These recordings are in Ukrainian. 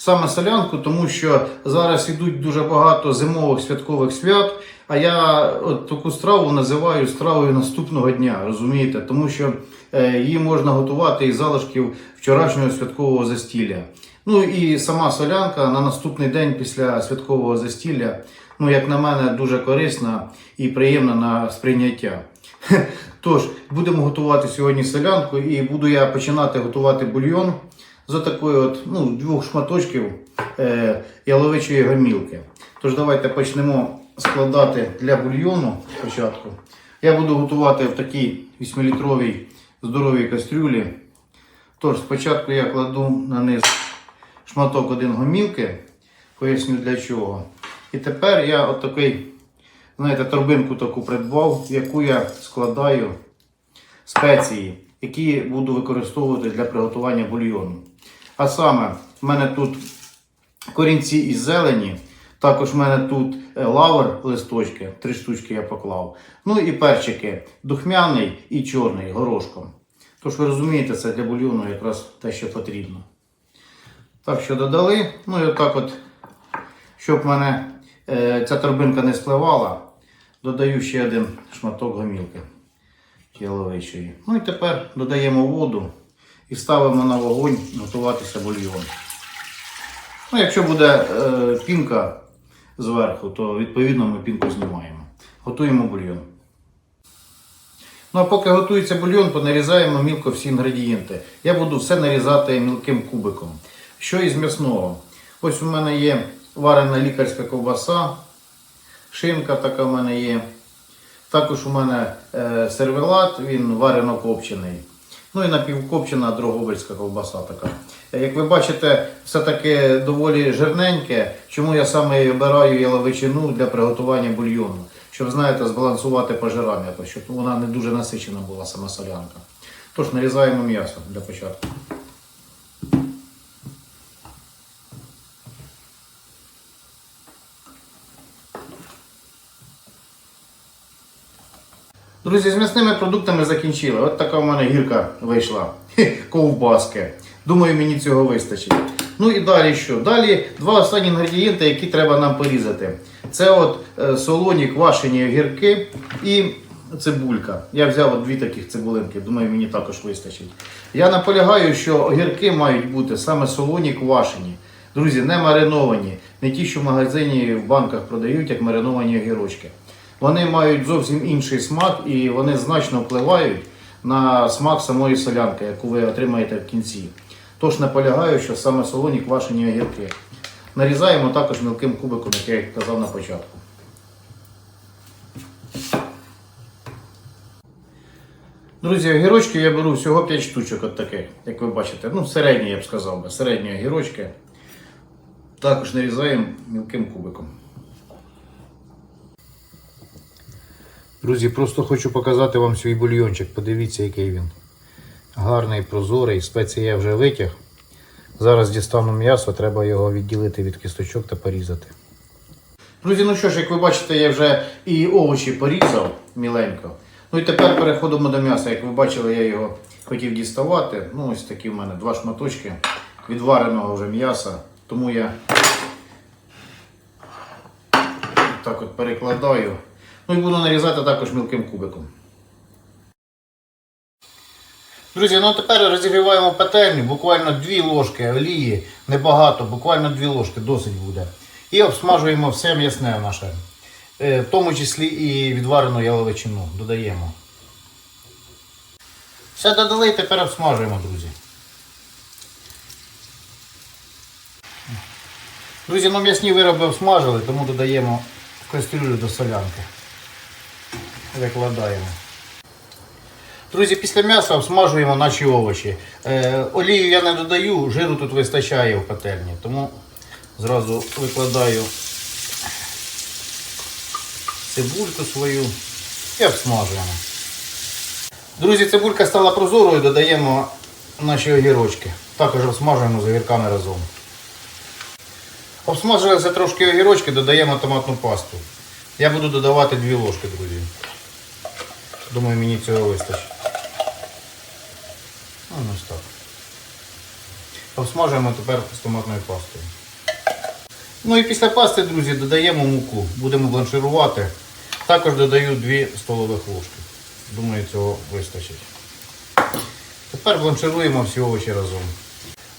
Саме солянку, тому що зараз ідуть дуже багато зимових святкових свят. А я от таку страву називаю стравою наступного дня, розумієте? Тому що е, її можна готувати із залишків вчорашнього святкового застілля. Ну і сама солянка на наступний день після святкового застілля, ну як на мене, дуже корисна і приємна на сприйняття. Тож, будемо готувати сьогодні солянку і буду я починати готувати бульйон з такої от, ну, двох шматочків е, яловичої гомілки. Тож давайте почнемо складати для бульйону спочатку. Я буду готувати в такій 8-літровій здоровій кастрюлі. Тож, спочатку я кладу на низ шматок один гомілки, поясню для чого. І тепер я от такий, знаєте, торбинку таку придбав, в яку я складаю спеції, які буду використовувати для приготування бульйону. А саме, в мене тут корінці із зелені, також в мене тут е, лавр листочки, три штучки я поклав. Ну і перчики духмяний і чорний горошком. Тож ви розумієте, це для бульйону якраз те, що потрібно. Так що додали. Ну і отак от, щоб мене е, ця торбинка не спливала, додаю ще один шматок гомілки яловичої. Ну і тепер додаємо воду і ставимо на вогонь готуватися бульйон. Ну, якщо буде е, пінка зверху, то відповідно ми пінку знімаємо. Готуємо бульйон. Ну а поки готується бульйон, понарізаємо мілко всі інгредієнти. Я буду все нарізати мілким кубиком. Що із м'ясного? Ось у мене є варена лікарська ковбаса, шинка така в мене є. Також у мене е, сервелат, він варено копчений. Ну і напівкопчена дрогобицька ковбаса така. Е, Як ви бачите, все-таки доволі жирненьке. Чому я саме обираю яловичину для приготування бульйону? Щоб, знаєте, збалансувати по якось, щоб вона не дуже насичена була сама солянка. Тож нарізаємо м'ясо для початку. Друзі, з м'ясними продуктами закінчили. От така в мене гірка вийшла. Ковбаски. Думаю, мені цього вистачить. Ну і далі що? Далі два останні інгредієнти, які треба нам порізати. Це от е, солоні квашені огірки і цибулька. Я взяв от дві таких цибулинки, думаю, мені також вистачить. Я наполягаю, що огірки мають бути саме солоні квашені. Друзі, не мариновані, не ті, що в магазині в банках продають, як мариновані огірочки. Вони мають зовсім інший смак і вони значно впливають на смак самої солянки, яку ви отримаєте в кінці. Тож наполягаю, що саме солоні квашені огірки. Нарізаємо також мілким кубиком, як я казав на початку. Друзі, огірочки я беру всього 5 штучок от таких, як ви бачите. Ну, середні, я б сказав би, середні огірочки. Також нарізаємо мілким кубиком. Друзі, просто хочу показати вам свій бульйончик. Подивіться, який він. Гарний, прозорий. Спеції я вже витяг. Зараз дістану м'ясо, треба його відділити від кісточок та порізати. Друзі, ну що ж, як ви бачите, я вже і овочі порізав міленько. Ну і тепер переходимо до м'яса. Як ви бачили, я його хотів діставати. Ну, ось такі в мене два шматочки відвареного вже м'яса. Тому я так от перекладаю. Ну і буду нарізати також мілким кубиком. Друзі, ну тепер розігріваємо пательню, буквально 2 ложки олії, небагато, буквально 2 ложки, досить буде. І обсмажуємо все м'ясне наше, Е, в тому числі і відварену яловичину додаємо. Все додали, тепер обсмажуємо, друзі. Друзі, ну м'ясні вироби обсмажили, тому додаємо в кастрюлю до солянки. Викладаємо. Друзі, після м'яса обсмажуємо наші овочі. Е, олію я не додаю, жиру тут вистачає в пательні, тому Зразу викладаю цибульку свою і обсмажуємо. Друзі, цибулька стала прозорою, додаємо наші огірочки. Також обсмажуємо з огірками разом. Обсмажилися трошки огірочки, додаємо томатну пасту. Я буду додавати 2 ложки, друзі. Думаю, мені цього вистачить. Ну, ось так. Обсмажуємо тепер з томатною пастою. Ну і після пасти, друзі, додаємо муку. Будемо бланширувати. Також додаю 2 столових ложки. Думаю, цього вистачить. Тепер бланшируємо всі овочі разом.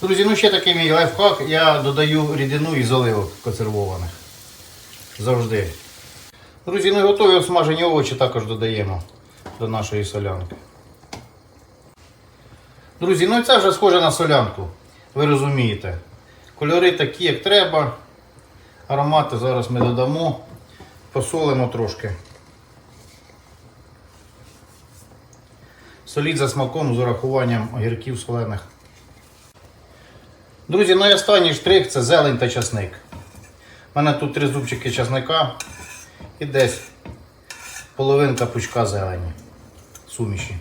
Друзі, ну ще такий мій лайфхак. Я додаю рідину із оливок консервованих. Завжди. Друзі, ну готові обсмажені овочі також додаємо до нашої солянки. Друзі, ну це вже схоже на солянку. Ви розумієте. Кольори такі, як треба. Аромати зараз ми додамо. Посолимо трошки. Соліть за смаком з урахуванням огірків солених. Друзі, ну і останній штрих це зелень та часник. У мене тут три зубчики часника і десь половинка пучка зелені. Суміші.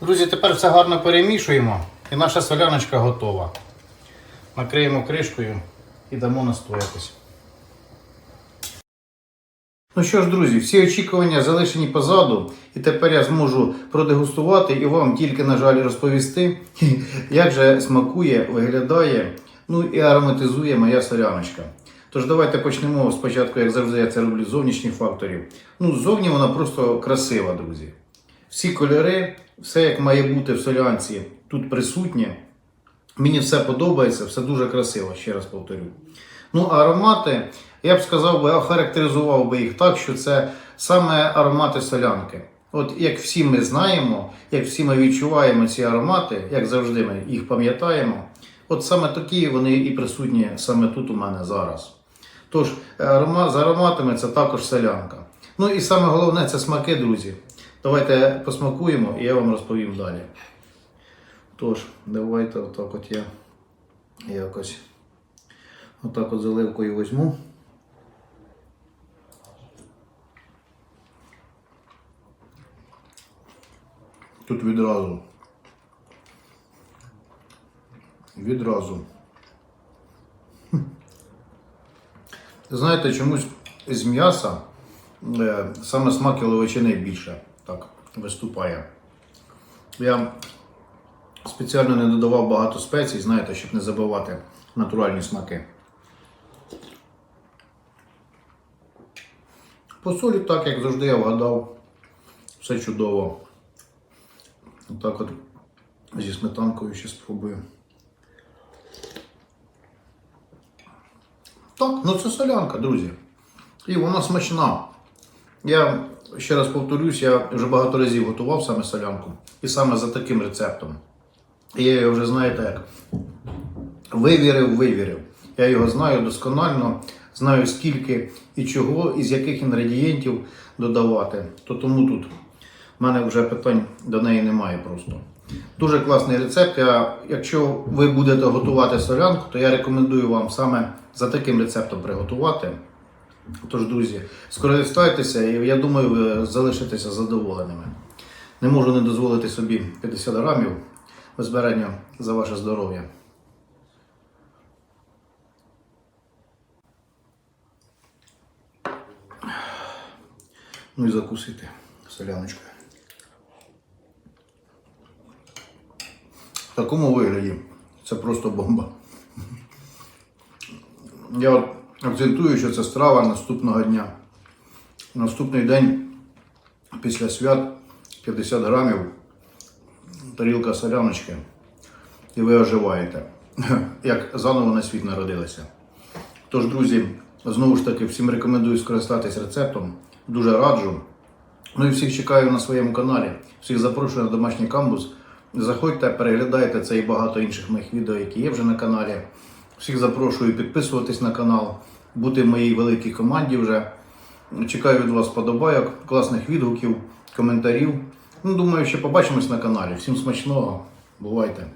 Друзі, тепер все гарно перемішуємо і наша соляночка готова. Накриємо кришкою і дамо настоятись. Ну що ж, друзі, всі очікування залишені позаду, і тепер я зможу продегустувати і вам тільки, на жаль, розповісти, як же смакує, виглядає, ну і ароматизує моя соляночка. Тож давайте почнемо спочатку, як завжди, я це роблю з зовнішніх факторів. Ну, ззовні вона просто красива, друзі. Всі кольори, все як має бути в солянці, тут присутнє. Мені все подобається, все дуже красиво, ще раз повторю. Ну, аромати, я б сказав би, охарактеризував би їх так, що це саме аромати солянки. От як всі ми знаємо, як всі ми відчуваємо ці аромати, як завжди ми їх пам'ятаємо, от саме такі вони і присутні саме тут у мене зараз. Тож, арома- з ароматами це також солянка. Ну і саме головне це смаки, друзі. Давайте посмакуємо і я вам розповім далі. Тож, давайте отак от я якось отак от заливкою візьму. Тут відразу. Відразу. Знаєте, чомусь з м'яса е, саме смак яловичини більше так виступає. Я спеціально не додавав багато спецій, знаєте, щоб не забивати натуральні смаки. По солі так, як завжди, я вгадав. Все чудово. Отак от зі сметанкою ще спробую. Так, ну це солянка, друзі. І вона смачна. Я ще раз повторюсь, я вже багато разів готував саме солянку. І саме за таким рецептом. І я його вже, знаєте, як вивірив, вивірив. Я його знаю досконально, знаю скільки і чого, і з яких інгредієнтів додавати. То тому тут в мене вже питань до неї немає просто. Дуже класний рецепт. Я, якщо ви будете готувати солянку, то я рекомендую вам саме за таким рецептом приготувати. Тож, друзі, скористайтеся, і я думаю, ви залишитеся задоволеними. Не можу не дозволити собі 50 грамів безбережно за ваше здоров'я. Ну і закусити соляночкою. В такому вигляді це просто бомба. Я акцентую, що це страва наступного дня. Наступний день після свят 50 грамів, тарілка соляночки, і ви оживаєте, як заново на світ народилися. Тож, друзі, знову ж таки, всім рекомендую скористатись рецептом. Дуже раджу. Ну і всіх чекаю на своєму каналі. Всіх запрошую на домашній камбус. Заходьте, переглядайте це і багато інших моїх відео, які є вже на каналі. Всіх запрошую підписуватись на канал, бути в моїй великій команді вже. Чекаю від вас подобайок, класних відгуків, коментарів. Ну, думаю, ще побачимось на каналі. Всім смачного. Бувайте!